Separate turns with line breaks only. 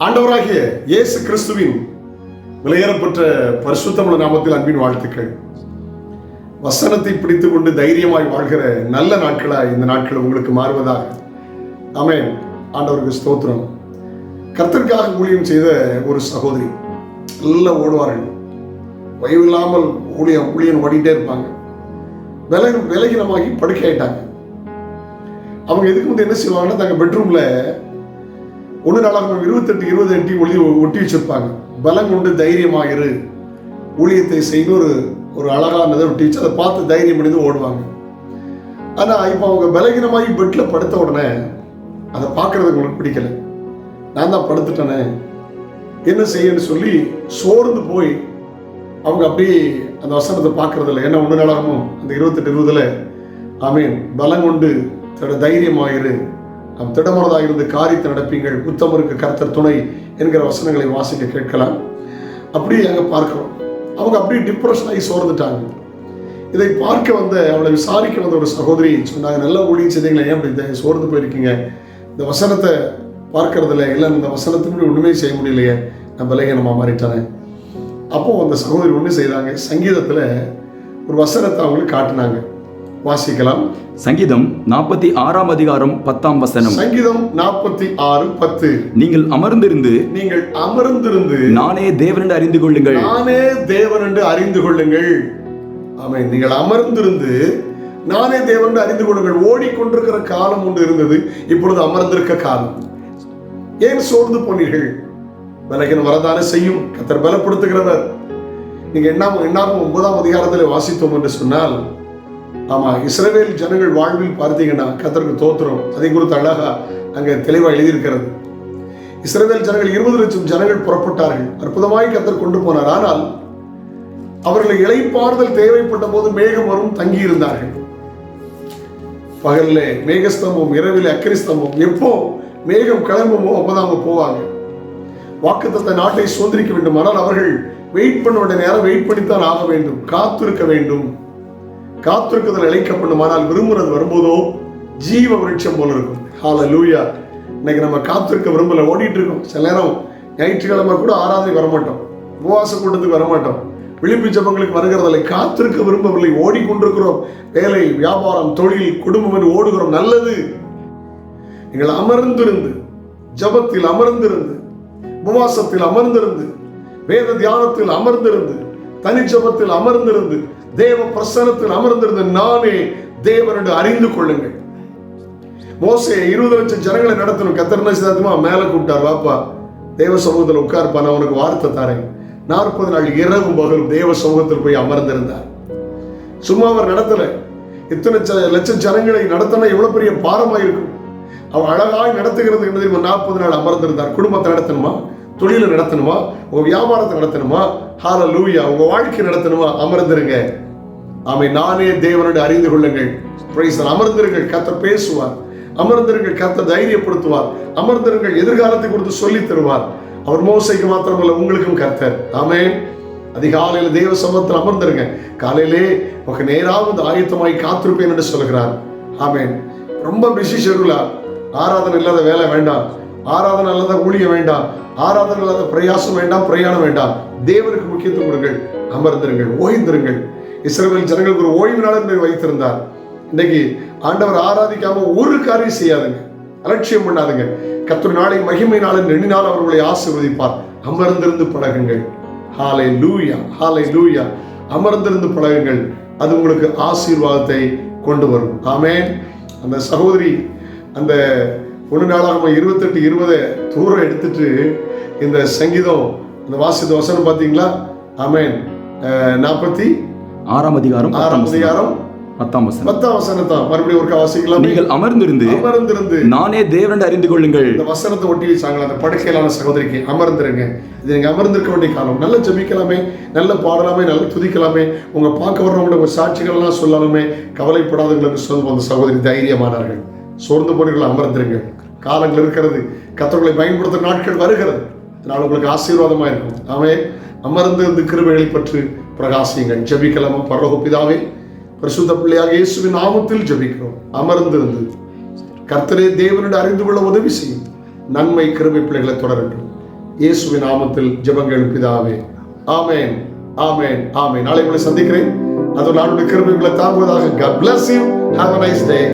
ஆண்டவராகிய இயேசு கிறிஸ்துவின் விலையேறப்பட்ட பரிசுத்தமுள்ள நாமத்தில் அன்பின் வாழ்த்துக்கள். வசனத்தை பிடித்துக் கொண்டு தைரியமாய் வாழ்கிற நல்ல நாட்களாய் இந்த நாட்கள் உங்களுக்கு மாறுவதாக. ஆமென். ஆண்டவருக்கு ஸ்தோத்திரம். கர்த்தருக்காக ஊழியம் செய்த ஒரு சகோதரி நல்லா ஓடுவார்கள். வயவில்லாமல் ஊழியம் ஊழியம் ஓடிட்டே இருப்பாங்க. விலை விலகினமாகி படுக்கையிட்டாங்க அவங்க எதுக்கு வந்து என்ன செய்வாங்கன்னா தங்க பெட்ரூம்ல ஒன்று நாளாக இருபத்தெட்டு இருபது எட்டி ஒளி ஒட்டி வச்சிருப்பாங்க. பலம் கொண்டு தைரியமாயிரு ஊழியத்தை செய்யணும் ஒரு ஒரு அழகானதை ஒட்டி வச்சு அதை பார்த்து தைரியம் அடைந்து ஓடுவாங்க. ஆனால் இப்போ அவங்க பலகீனமாகி பெட்டில் படுத்த உடனே அதை பார்க்கறது உங்களுக்கு பிடிக்கல. நான் தான் படுத்துட்டேனே. என்ன செய்யன்னு சொல்லி சோர்ந்து போய் அவங்க அப்படியே அந்த வசனத்தை பார்க்கறது இல்லை ஏன்னா ஒன்று நாளாகவும் அந்த இருபத்தெட்டு இருபதில் ஆமீன். பலம் கொண்டு தன்னோட தைரியமாயிரு நம் திடமனதாக இருந்து காரியத்தை நடப்பீங்கள் உத்தமருக்கு கர்த்தர் துணை என்கிற வசனங்களை வாசிக்க கேட்கலாம். அப்படி அங்கே பார்க்கிறோம். அவங்க அப்படியே டிப்ரெஷன் ஆகி சோர்ந்துட்டாங்க. இதை பார்க்க வந்த அவளை விசாரிக்க வந்த ஒரு சகோதரி சொன்னாங்க நல்ல ஊழியம் செய்தீங்களே ஏன் அப்படி இந்த சோர்ந்து போயிருக்கீங்க? இந்த வசனத்தை பார்க்கறதில்ல இல்லை இந்த வசனத்தின்படி ஒன்றுமே செய்ய முடியலையே. நான் பலகீனமாக மாறிட்டானே. அப்போ அந்த சகோதரி ஒன்று செய்தாங்க. சங்கீதத்தில் ஒரு வசனத்தை அவங்களுக்கு காட்டினாங்க. வாசிக்கலாம்.
சங்கீதம் நாற்பத்தி ஆறாம் அதிகாரம் பத்தாம் வசனம்.
சங்கீதம் நாற்பத்தி ஆறு பத்து.
நீங்கள் அமர்ந்திருந்து
நீங்கள் அமர்ந்திருந்து
நானே தேவனென்று அறிந்து கொள்ளுங்கள்.
நானே தேவன் என்று அறிந்து கொள்ளுங்கள். ஆமென். நீங்கள் அமர்ந்திருந்து நானே தேவன் என்று அறிந்து கொள்ளுங்கள். ஓடிக்கொண்டிருக்கிற காலம் ஒன்று இருந்தது இப்பொழுது அமர்ந்திருக்க காலம். ஏன் சோர்ந்து போனீர்கள்? பலகீனம் வரதானே செய்யும். கத்தர் பலப்படுத்துகிறவர். நீங்க எண்ணாம எண்ணாம ஒன்பதாம் அதிகாரத்தில் வாசித்தோம் என்று சொன்னால் ஆமா இஸ்ரவேல் ஜனங்கள் வாழ்வில் பார்த்தீங்கன்னா கத்தருக்கு தோத்திரம். அதை குறித்து அழகா அங்க தெளிவாக எழுதியிருக்கிறது. இஸ்ரேவேல் ஜனங்கள் இருபது லட்சம் ஜனங்கள் புறப்பட்டார்கள். அற்புதமாய் கத்தர் கொண்டு போனார். ஆனால் அவர்களை இளைப்பாறுதல் தேவைப்பட்ட போது மேகம் வரும் தங்கி இருந்தார்கள். பகல்ல மேகஸ்தம்பம் இரவில் அக்கரிஸ்தம்பம். எப்போ மேகம் கிளம்புமோ அப்பதான் அவங்க போவாங்க. வாக்குத்தத்த நாட்டை சுதந்திரிக்க வேண்டும். ஆனால் அவர்கள் வெயிட் பண்ண வேண்டிய நேரம் வெயிட் பண்ணித்தான் ஆக வேண்டும். காத்திருக்க வேண்டும். காத்திருக்குதல் இழைக்கப்படும் ஆனால் விரும்புறது வரும்போதோ ஜீவ விருட்சம் போல இருக்கும். ஹால லூயா இன்னைக்கு நம்ம காத்திருக்க விரும்பல ஓடிட்டு இருக்கோம் சில நேரம் ஞாயிற்றுக்கிழமை கூட ஆராதனை வரமாட்டோம். உபவாச கூட்டத்துக்கு வரமாட்டோம். விழிப்பு ஜபங்களுக்கு வருகிறதில்லை. காத்திருக்க விரும்பவில்லை. ஓடிக்கொண்டிருக்கிறோம். வேலை வியாபாரம் தொழில் குடும்பம் என்று ஓடுகிறோம். நல்லது. நீங்கள் அமர்ந்திருந்து ஜபத்தில் அமர்ந்திருந்து உபவாசத்தில் அமர்ந்திருந்து வேத தியானத்தில் அமர்ந்திருந்து தனிஜபத்தில் அமர்ந்திருந்து தேவ பிரசனத்தில் அமர்ந்திருந்து நானே தேவன் என்று அறிந்து கொள்ளுங்கள். மோசே இருபது லட்சம் ஜனங்களை நடத்தணும். கத்தர்னா சிதாத்தமா மேல கூப்பிட்டார் வாப்பா தேவ சமூகத்தில் உட்கார்ப்பா நான் உனக்கு வார்த்தை தரேன். நாற்பது நாள் இரவும் பகலும் தேவ சமூகத்தில் போய் அமர்ந்திருந்தார். சும்மா அவர் நடத்தல. இத்தனை லட்சம் ஜனங்களை நடத்தினா எவ்வளவு பெரிய பாரமா இருக்கும் அவன் அழகாய் நடத்துகிறது என்பதை நாற்பது நாள் அமர்ந்திருந்தார். குடும்பத்தை நடத்தணுமா? தொழிலை நடத்தணுமா? உங்க வியாபாரத்தை நடத்தணுமா? ஹால லூயா உங்க வாழ்க்கை நடத்தணுமா? அமர்ந்துருங்க. ஆமை நானே தேவனோடு அறிந்து கொள்ளுங்கள். Praise அமர்ந்திருங்கள். கத்த பேசுவார். அமர்ந்திருங்கள். கத்த தைரியப்படுத்துவார். அமர்ந்திருங்கள். எதிர்காலத்தை கொடுத்து சொல்லித் தருவார். அவர் மோசைக்கு மாத்திரமல்ல உங்களுக்கும் கர்த்தர். ஆமே அதிகாலையில் தெய்வ சமூகத்தில் அமர்ந்துருங்க. காலையிலே உங்க நேராவது ஆயத்தமாய் காத்திருப்பேன் என்று சொல்கிறார். ஆமேன். ரொம்ப பிஸி ஷெடியூலா ஆராதனை இல்லாத வேலை வேண்டாம். ஆராதனை அல்லது ஊழியம் வேண்டாம். ஆராதனை அல்லாத பிரயாசம் வேண்டாம் பிரயாணம் வேண்டாம். தேவனுக்கு முக்கியத்துவம் கொடுங்கள் அமர்ந்திருங்கள் ஓய்ந்திருங்கள். இஸ்ரேல் ஜனங்களுக்கு ஒரு ஓய்வு நாள் வைத்திருந்தார். இன்னைக்கு ஆண்டவர் ஆராதிக்காம ஒரு காரியம் செய்யாதுங்க. அலட்சியம் பண்ணாதுங்க. கத்தர் நாளை மகிமை நாளின் எண்ணினால் அவர்களை ஆசீர்வதிப்பார். அமர்ந்திருந்து பழகுங்கள். ஹாலை லூயா ஹாலை லூயா அமர்ந்திருந்து பழகுங்கள். அது உங்களுக்கு ஆசீர்வாதத்தை கொண்டு வரும். ஆமேன் அந்த சகோதரி அந்த ஒரு நாளாக இருபத்தெட்டு இருபதை தூரம் எடுத்துட்டு இந்த சங்கீதம் இந்த வாசித்த வசனம் பார்த்தீங்களா? ஆமென். நாற்பத்தி
ஆறாம் அதிகாரம்
ஆறாம். அதிகாரம்
பத்தாம் வசனம்.
பத்தாம் வசனத்தான் மறுபடியும் ஒரு வாசிக்கலாம்.
நீங்கள் அமர்ந்திருந்து
அமர்ந்திருந்து
நானே தேவனென்று அறிந்து கொள்ளுங்கள்.
இந்த வசனத்தை ஒட்டி வச்சாங்களா? அந்த படுக்கையிலான சகோதரிக்கு அமர்ந்துருங்க. இது நீங்க அமர்ந்திருக்க வேண்டிய காலம். நல்ல ஜெபிக்கலாமே நல்ல பாடலாமே நல்ல துதிக்கலாமே. உங்க பார்க்க வர்றவங்க உங்க சாட்சிகள் எல்லாம் சொல்லலாமே. கவலைப்படாதவங்களுக்கு சொல்லும் அந்த சகோதரி தைரியமானார்கள். சோர்ந்து போனீர்கள் அமர்ந்திருங்க காலங்கள் இருக்கிறது கத்தர்களை பயன்படுத்த நாட்கள் வருகிறது. அதனால் உங்களுக்கு ஆசீர்வாதமாக இருக்கும். ஆமே அமர்ந்து இந்த கிருபைகளை பற்றி பிரகாசியுங்கள். ஜபிக்கலாமா? பரலோகப்பிதாவே பிரசுத்த பிள்ளையாக இயேசுவின் நாமத்தில் ஜெபிக்கிறோம். அமர்ந்திருந்து கர்த்தரே தேவனோடு அறிந்து கொள்ள உதவி செய்யும். நன்மை கிருமை பிள்ளைகளை தொடரட்டும் இயேசுவின் நாமத்தில் ஜெபங்கள் பிதாவே. ஆமேன் ஆமேன் ஆமேன். நாளை உங்களை சந்திக்கிறேன். அது நாளுடைய கிருமைகளை தாங்குவதாக. God bless you. Have a nice day.